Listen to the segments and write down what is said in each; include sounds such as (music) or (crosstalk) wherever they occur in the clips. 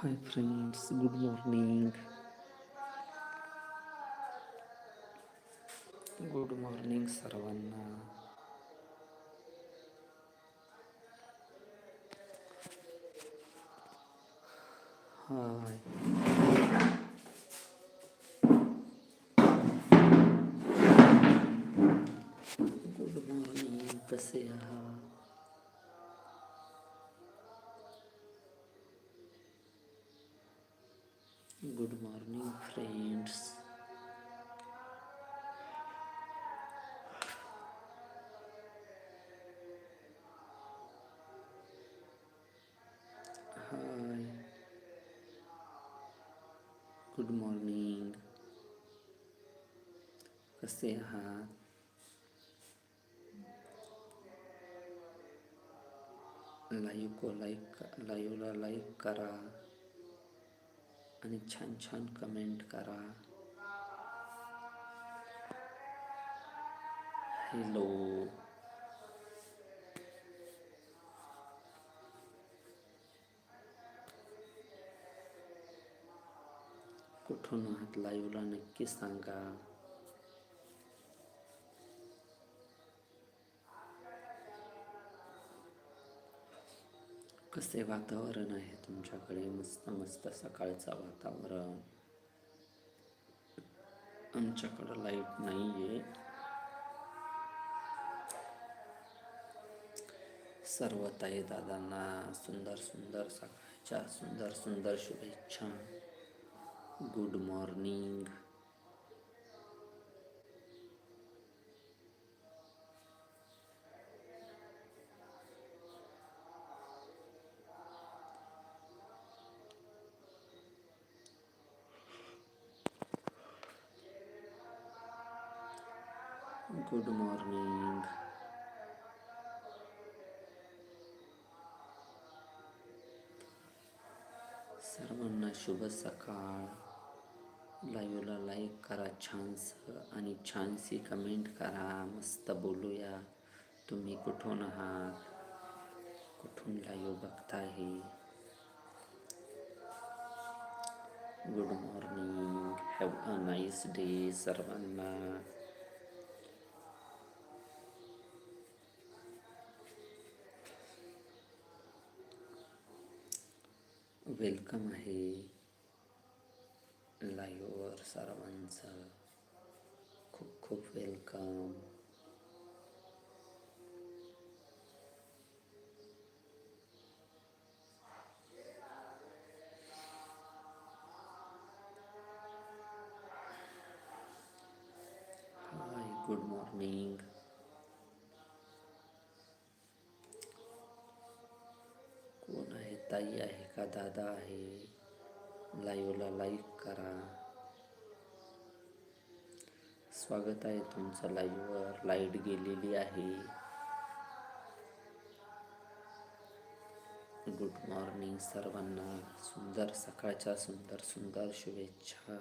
Hi friends good morning good morning सर्वांना hi morning friends hi good morning कसे आहात live को like लाईव्हला लाईक करा आणि छान छान कमेंट करा. हॅलो कुठून आहात? लाईव्हला नक्की सांगा. कसे वातावरण आहे तुमच्याकडे? मस्त मस्त सकाळचं वातावरण. आमच्याकडं लाइट नाही आहे सर्व ताई दादांना सुंदर सुंदर सकाळच्या सुंदर सुंदर शुभेच्छा. गुड मॉर्निंग मॉर्निंग सर्वांना शुभ सकाळ. लाईव्हला लाईक करा छानसं आणि छानशी कमेंट करा. मस्त बोलूया. तुम्ही कुठून आहात? कुठून लाईव्ह बघताय? Good morning have a nice day सर्वांना. वेलकम आहे. लाईव्हवर सर्वांचं खूप खूप वेलकम. ताई आहे का? दादा आहे. लाईव्हला लाईक करा. स्वागत आहे तुमचं लाईव्हवर लाइट गेलेली आहे. गुड मॉर्निंग सर्वांना. सुंदर सकाळच्या सुंदर सुंदर शुभेच्छा.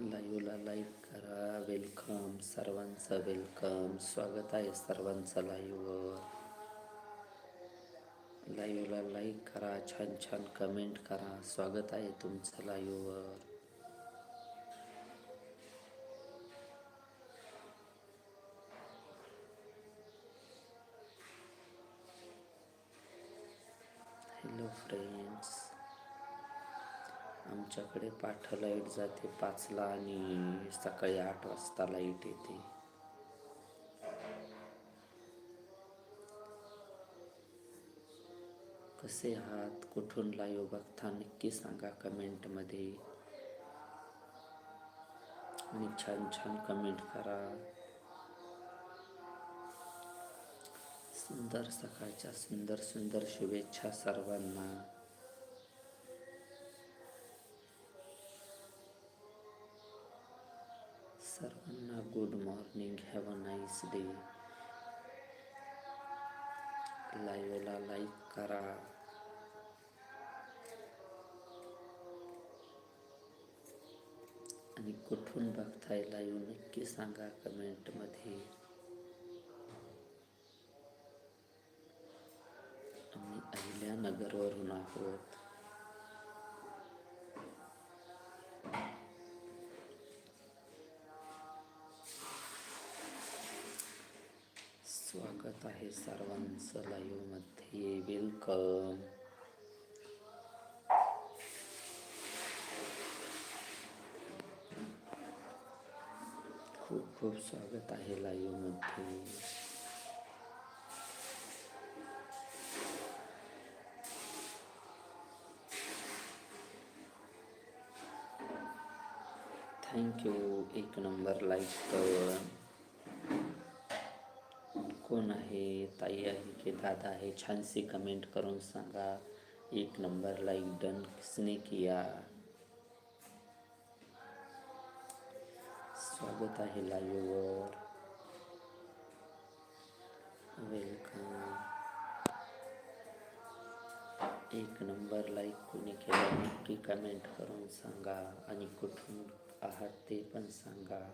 लाईव्हला लाईक करा. वेलकम सर्वांचं वेलकम स्वागत आहे सर्वांचं लाईव्हवर लाईव्हला लाईक करा. छान छान कमेंट करा. स्वागत आहे तुमचं लाईव्हवर हॅलो फ्रेंड्स आमच्याकडे पाठ लाइट जाते पाचला आणि सकाळी आठ वाजता लाइट येते. कसे आहात? कुठून लाईव्ह बघता? नक्की सांगा कमेंटमध्ये. आणि छान छान कमेंट करा. सुंदर सकाळच्या सुंदर सुंदर शुभेच्छा सर्वांना. Good morning have a nice day लाईव्हला लाईक करा आणि कुठून बघताय लाईव्ह? नक्की सांगा कमेंटमध्ये आम्ही अहिल्यानगरवरून आहोत. स्वागत आहे सर्वांचं लाईव्हमध्ये वेलकम. खूप खूप स्वागत आहे लाईव्हमध्ये थँक्यू एक नंबर लाईक कर कोण आहे? ताई आहे की दादा आहे? छानशी कमेंट करून सांगा. एक नंबर लाईक डन किसने किया? स्वागत आहे लाईव्हवर वेलकम एक नंबर लाईक कोणी केलं, नक्की कमेंट करून सांगा. आणि कुठून आहात ते पण सांगा.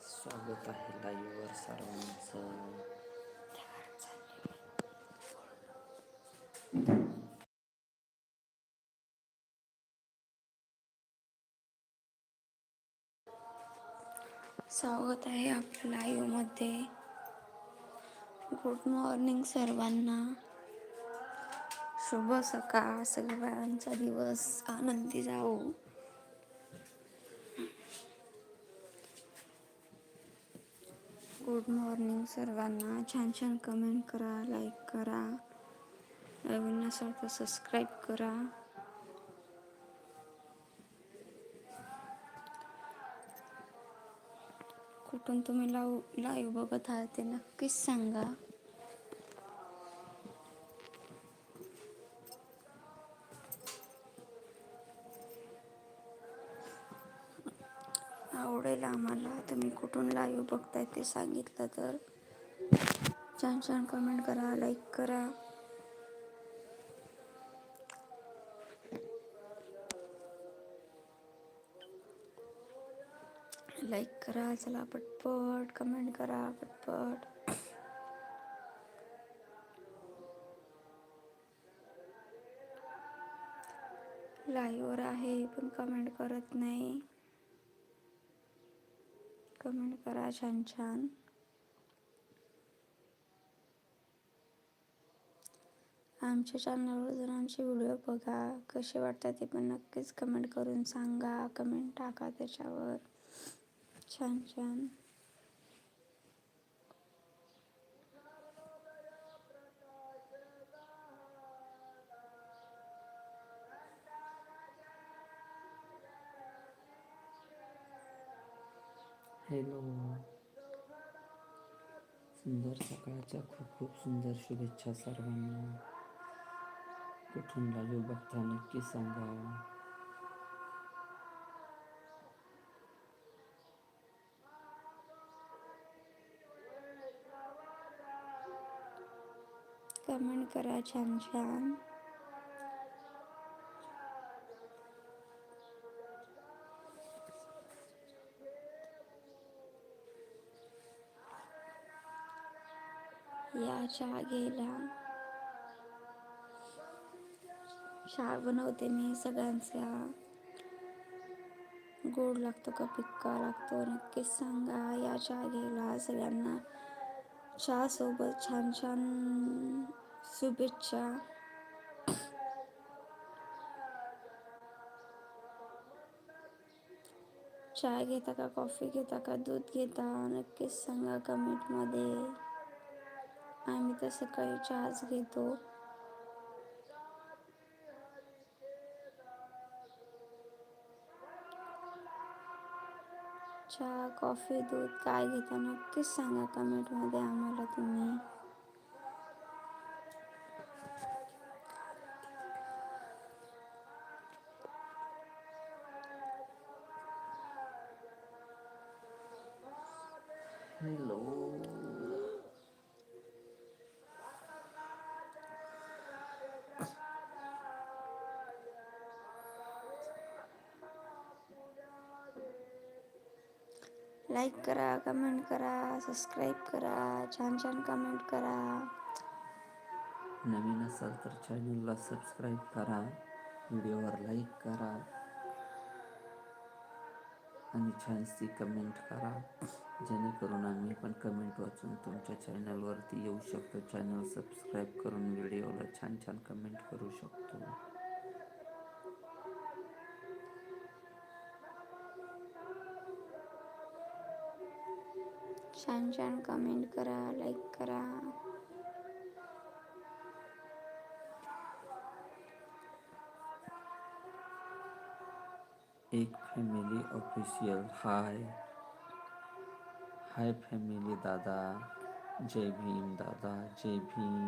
स्वागत आहे लाईव्हवर सर्वांचं. स्वागत आहे आपल्या लाईव्हमध्ये गुड मॉर्निंग सर्वांना. शुभ सकाळ सगळ्यांचा दिवस आनंदी जाओ गुड मॉर्निंग सर्वांना. छान छान कमेंट करा लाईक करा. नवीन असाल तर सबस्क्राईब करा. कुठून तुम्ही लाव लाईव्ह बघत आहात ते नक्कीच सांगा. आवडेल आम्हाला. तुम्ही कुठून लाईव्ह बघताय ते सांगितलं तर. छान छान कमेंट करा लाईक करा. लाईक करा चला पटपट कमेंट करा पटपट. लाईव्हवर आहे पण कमेंट करत नाही. कमेंट करा छान छान. आमच्या चॅनलवर जर आमचे व्हिडिओ बघा. कसे वाटतात ते पण नक्कीच कमेंट करून सांगा. कमेंट टाका त्याच्यावर. छान छान. हॅलो सुंदर सकाळच्या खूप खूप सुंदर शुभेच्छा सर्वांना कुठून लाईव्ह बघता नक्की सांगा कमेंट करा छान छान या चहा घ्यायला. चहा बनवते मी सगळ्यांचा. गोड लागतो का पिक्का लागतो? नक्कीच सांगा. या चहा घ्यायला सगळ्यांना. चहा सोबत छान छान शुभेच्छा. चाय घेता का कॉफी घेता का दूध घेता? नक्कीच सांगा कमेंटमध्ये. आम्ही तर सकाळी चहाच घेतो. चहा कॉफी दूध काय घेता नक्कीच सांगा कमेंटमध्ये आम्हाला तुम्ही. लाईक करा कमेंट करा सबस्क्राईब करा छान छान कमेंट करा. नवीन असाल तर चॅनलला सबस्क्राईब करा व्हिडिओवर लाईक करा आणि छानशी कमेंट करा. जेणेकरून आम्ही पण कमेंट वाचून तुमच्या चॅनलवरती येऊ शकतो. चॅनल सबस्क्राईब करून व्हिडिओला छान छान कमेंट करू शकतो. छान छान कमेंट करा लाईक करा. एक family official hi hi family दादा जय भीम दादा जय भीम.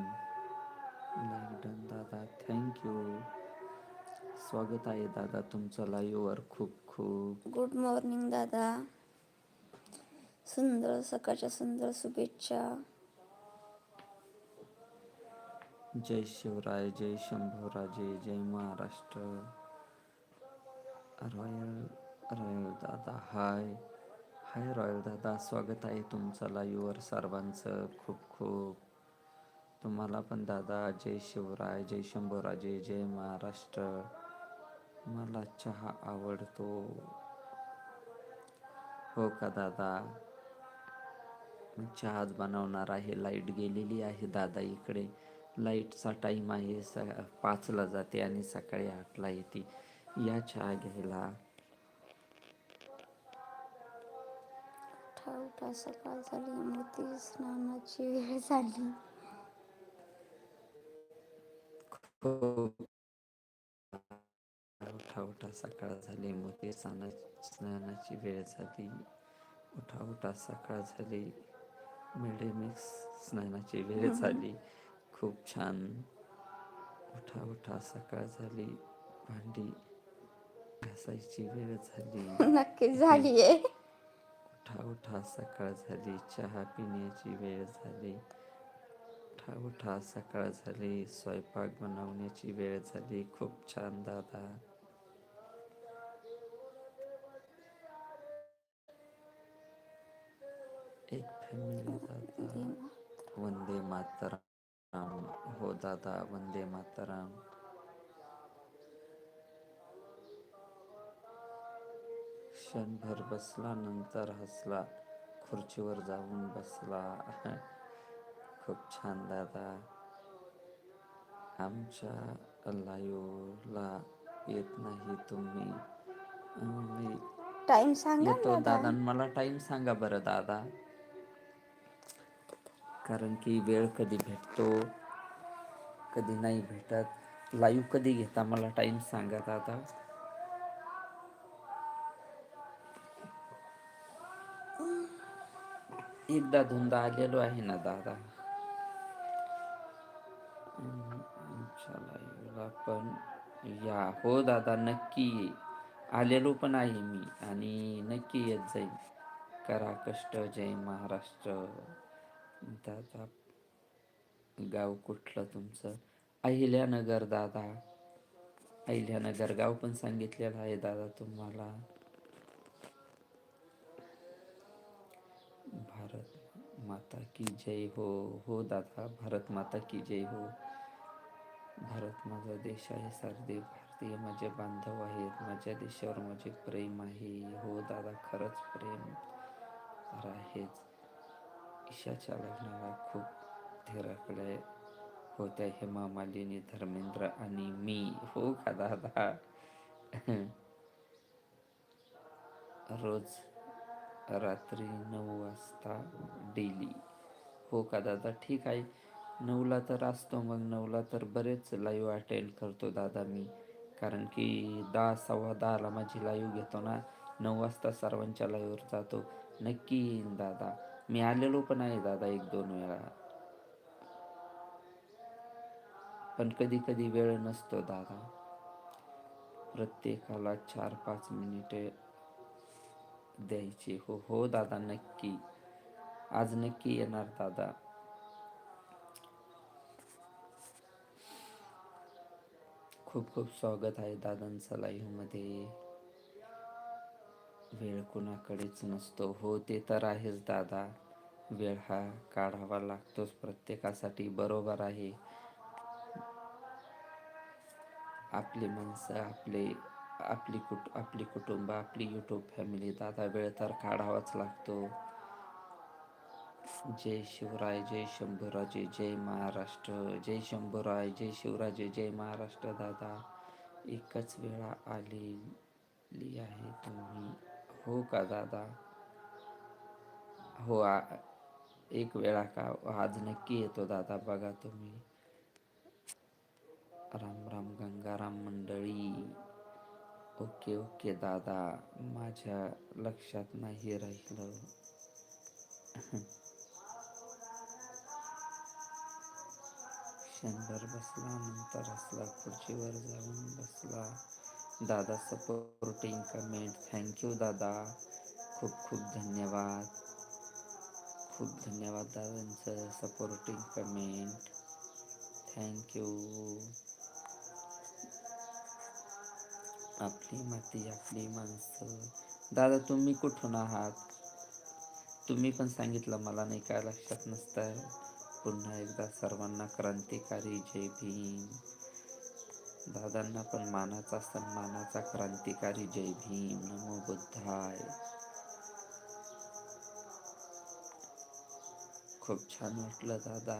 लाईक डन दादा थँक्यू स्वागत आहे दादा तुमचं लाईव्हवर खूप खूप. गुड मॉर्निंग दादा. सुंदर सकाळच्या सुंदर शुभेच्छा. जय शिवराय जय शंभूराजे जय महाराष्ट्र. रॉयल रॉयल दादा हाय. हाय रॉयल दादा स्वागत आहे तुमचं लाईव्हवर सर्वांचं. खूप खूप. तुम्हाला पण दादा जय शिवराय जय शंभूराजे जय महाराष्ट्र. मला चहा आवडतो. हो का दादा? चहाच बनवणार आहे. लाइट गेलेली आहे. दादा इकडे. लाईटचा टाईम आहे. स पाचला जाते आणि सकाळी आठला येते. या चहा घ्यायला. उठा उठा सकाळ झाली. मोती स्नानाची वेळ झाली. उठा उठा सकाळ झाली. मोठी स्नाना स्नानाची वेळ झाली. उठा उठा सकाळ झाली. मिडेमिक्स स्नानाची वेळ झाली. खूप छान. उठा उठा सकाळ झाली. भांडी घासायची वेळ झाली. (laughs) नक्की झालीये. उठा उठा सकाळ झाली. चहा पिण्याची वेळ झाली. उठा उठा सकाळ झाली. स्वयंपाक बनवण्याची वेळ झाली. खूप छान दादा. एक फॅमिली दादा वंदे मातरम. हो दादा वंदे मातरम. क्षणभर बसला नंतर हसला. खुर्चीवर जाऊन बसला. (laughs) खूप छान दादा. आमच्या लाईव्हला येत नाही तुम्ही. टाइम सांगा येतो दादा. मला टाइम सांगा बरं दादा. कारण की वेळ कधी भेटतो कधी नाही भेटत. लाईव्ह कधी घेता मला टाईम सांगा दादा. एकदा धुंदा आलेलो आहे ना दादा. आमच्या लाईव्हला पण या. हो दादा नक्की. ये. आलेलो पण आहे मी आणि नक्की येत जाईल करा कष्ट जय महाराष्ट्र. दादा गाव कुठलं तुमचं? अहिल्यानगर दादा. अहिल्यानगर गाव पण सांगितलेलं आहे दादा तुम्हाला. भारत माता की जय हो हो दादा भारत माता की जय हो. भारत माझा देश आहे सारदे भारतीय माझे बांधव आहेत माझ्या देशावर माझे प्रेम आहे. हो दादा खरंच प्रेम आहेच ईशाच्या लग्नाला खूप धीराकडे होत्या. हेमा मालिनी धर्मेंद्र आणि मी. हो का दादा? रोज रात्री नऊ वाजता डेली हो का दादा? ठीक आहे. नऊला तर असतो मग नऊला तर बरेच लाईव्ह अटेंड करतो दादा मी. कारण की दहा सव्वा दहाला माझी लाईव्ह घेतो ना. नऊ वाजता सर्वांच्या लाईव्हवर जातो. नक्की येईन दादा. मी आलेलो पण आहे दादा एक दोन वेळा. पण कधी कधी वेळ नसतो दादा. प्रत्येकाला चार पाच मिनिटे द्यायची. हो हो दादा नक्की. आज नक्की येणार दादा. खूप खूप स्वागत आहे दादांचं लाईव्हमध्ये. वेळ कुणाकडेच नसतो. हो ते तर आहेच दादा. वेळ हा काढावा लागतोच. प्रत्येकासाठी बरोबर आहे. आपली माणसं आपले आपली कुट आपली कुटुंब आपली यूट्यूब फॅमिली दादा वेळ तर काढावाच लागतो. जय शिवराय जय शंभूराजे जय महाराष्ट्र जय शंभूराय जय शिवराजे जय महाराष्ट्र दादा. एकच वेळा आलेली आहे तुम्ही. हो का दादा। हो आ एक वेळा का आज नक्की येतो दादा बघा तुम्ही। राम राम गंगाराम मंडळी ओके ओके दादा, माझ्या लक्षात नाही राहिलं। क्षणभर बसला, नंतर असला खुर्चीवर जाऊन बसला. दादा सपोर्टिंग कमेंट थँक यू दादा. खूप खूप धन्यवाद. खूप धन्यवाद दादांचं सपोर्टिंग कमेंट थँक्यू आपली माती आपली माणसं. दादा तुम्ही कुठून आहात? तुम्ही पण सांगितलं मला नाही काय लक्षात नसतं. पुन्हा एकदा सर्वांना क्रांतिकारी जय भीम. दादांना पण मानाचा सन्मानाचा क्रांतिकारी जय भीम नमो बुद्धाय. खूप छान वाटलं दादा.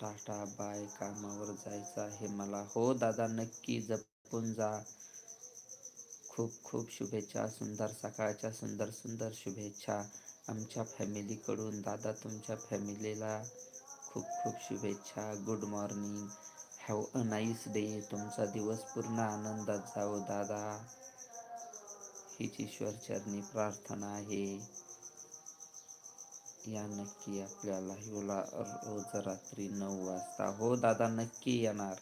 टाटा बाय कामावर जायचं आहे मला. हो दादा नक्की जपून जा. खूप खूप शुभेच्छा सुंदर सकाळच्या सुंदर सुंदर शुभेच्छा. आमच्या फॅमिलीकडून दादा तुमच्या फॅमिलीला खूप खूप शुभेच्छा good morning have a nice day तुमचा दिवस पूर्ण आनंदात जाओ दादा. हीच ईश्वरचरणी प्रार्थना आहे. या नक्की आपल्या लाईव्हला रोज रात्री नऊ वाजता. हो दादा नक्की येणार.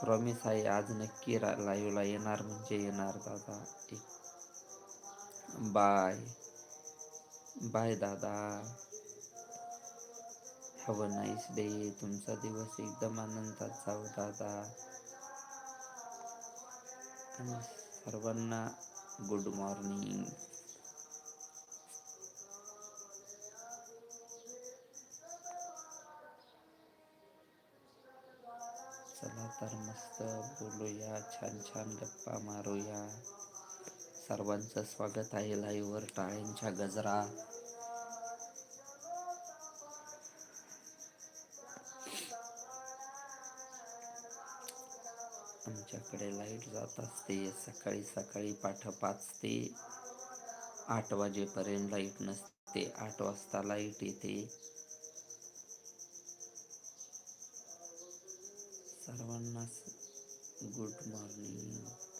प्रॉमिस आहे आज नक्की रा लाईव्हला येणार म्हणजे येणार दादा. बाय बाय दादा. हॅव अ नाईस डे तुमचा दिवस एकदम आनंदात जाऊ हो दादा. आणि सर्वांना गुड मॉर्निंग चला तर मस्त बोलूया. छान छान गप्पा मारूया. सर्वांचं स्वागत आहे लाईव्हवर टाळ्यांच्या गजरा. आमच्याकडे लाइट जात असते. सकाळी सकाळी पाठ पाच ते आठ वाजेपर्यंत लाइट नसते. आठ वाजता लाइट येते. सर्वांना गुड मॉर्निंग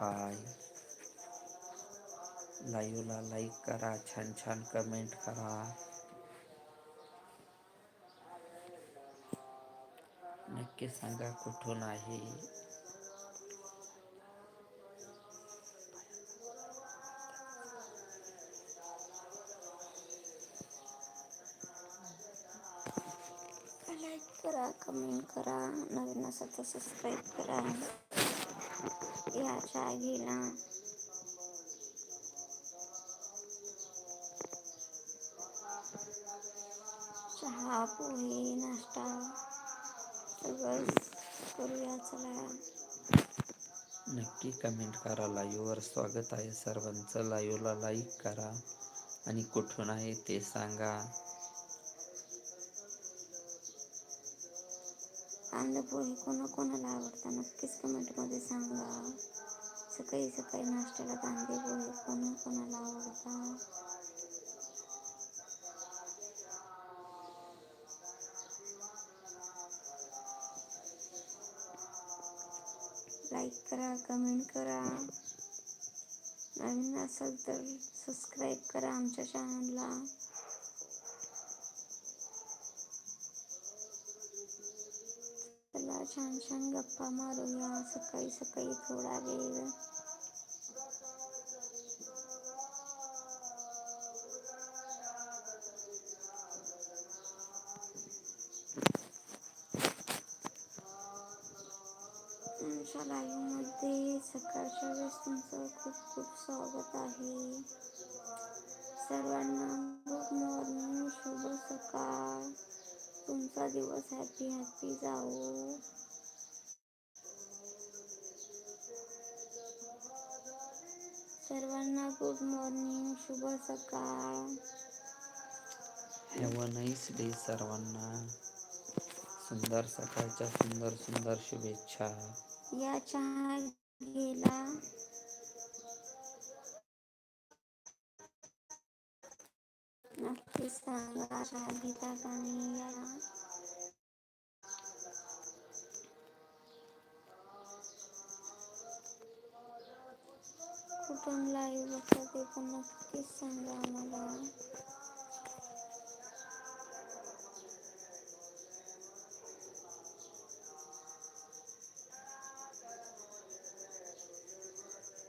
हाय लाईव्हला लाईक करा, छान छान कमेंट करा। नक्की सांगा कुठून आहे? लाईक करा, कमेंट करा, नवीन असेल तर सबस्क्राईब करा. या चहा चहा पोहे नाश्ता सगळं करूया चला. नक्की कमेंट करा लाईव्हवर स्वागत आहे सर्वांचं. लाईव्हला लाईक करा आणि कुठून आहे ते सांगा. कांदापोहे कोणा कोणाला आवडतं? नक्कीच कमेंटमध्ये सांगा. सकाळी सकाळी नाश्त्याला कांदे पोहे कोणा कोणाला आवडतात लाईक करा कमेंट करा. नवीन असेल तर सबस्क्राईब करा आमच्या चॅनलला. छान छान गप्पा मारूया सकाळी सकाळी थोडा वेळ. आमच्या लाईव्हमध्ये सकाळच्या वेळेस तुमचं खूप खूप स्वागत आहे. सर्वांना गुड मॉर्निंग शुभ सकाळ. तुमचा दिवस हॅपी हॅपी जाऊ सर्वांना गुड मॉर्निंग शुभ सकाळ. हॅव अ नाईस डे सर्वांना. सुंदर सकाळच्या सुंदर सुंदर शुभेच्छा. या चहा गेला नक्की सांगा चहा घेता का नाही या कुठून लाईव्ह बघता ते पण नक्कीच सांगा आम्हाला.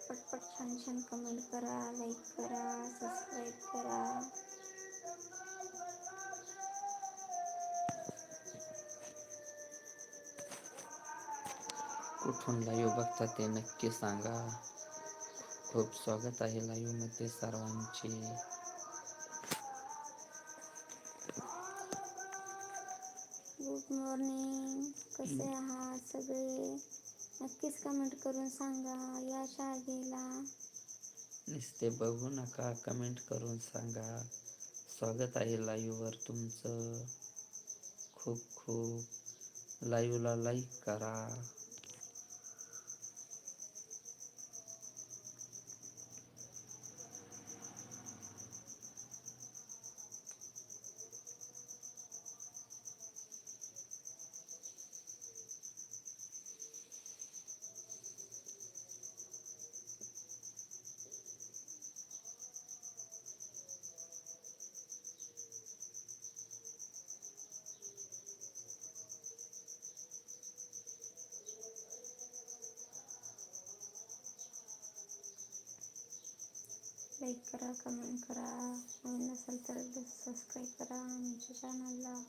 पटपट छान छान कमेंट करा लाईक करा सबस्क्राईब करा. कुठून लाईव्ह बघता ते नक्की सांगा. खूप स्वागत आहे लाईव्हमध्ये सर्वांचे. गुड मॉर्निंग कसे आहात सगळे? नक्कीच कमेंट करून सांगा. या गेला नुसते बघू नका कमेंट करून सांगा. स्वागत आहे लाईव्हवर तुमचं. खूप खूप. लाईव्हला लाईक करा. लाईक करा कमेंट करा. नवीन असेल तर सबस्क्राईब करा आमच्या चॅनलला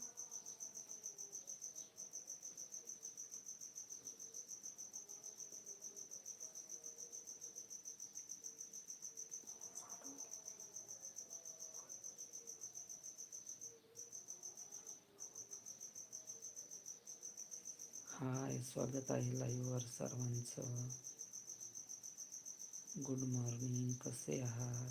हाय स्वागत आहे लाईव्हवर सर्वांचं. गुड मॉर्निंग कसे आहात?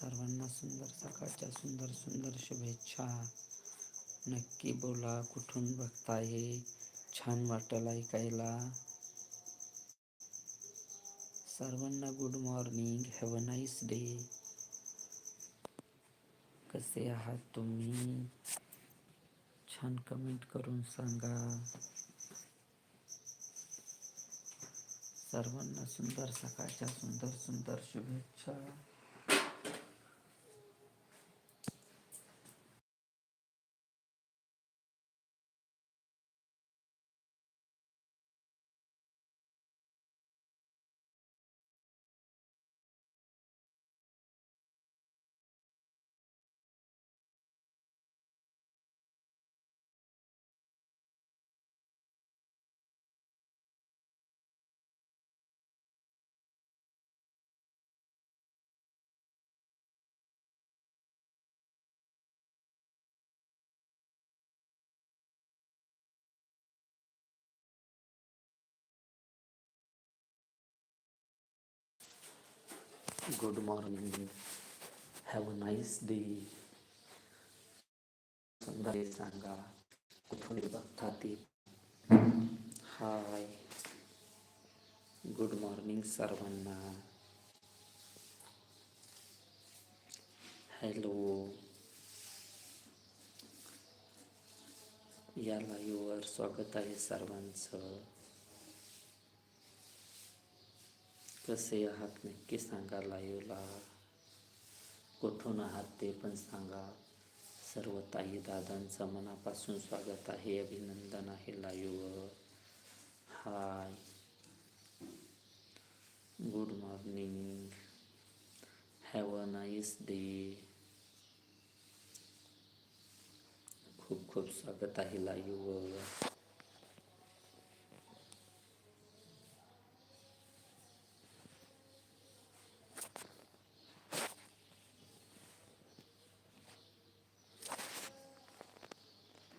सर्वांना सुंदर सकाळच्या सुंदर सुंदर शुभेच्छा. नक्की बोला कुठून बघताय? छान वाटेल ऐकायला? सर्वांना good morning have a nice day. कसे आहात तुम्ही? छान कमेंट करून सांगा. सर्वांना सुंदर सकाळच्या सुंदर सुंदर शुभेच्छा. Good morning have a nice day सुंदर सांगा कुठून बघता ते हाय गुड मॉर्निंग सर्वांना हॅलो या लाईव्हवर स्वागत आहे सर्वांचं कसे आहात? नक्की सांगा. लाईव्हला कुठून आहात ते पण सांगा. सर्व ताई दादांचं मनापासून स्वागत आहे. अभिनंदन आहे लाईव्हवर. Hi. Good morning. Have a nice day. खूप खूप स्वागत आहे लाईव्ह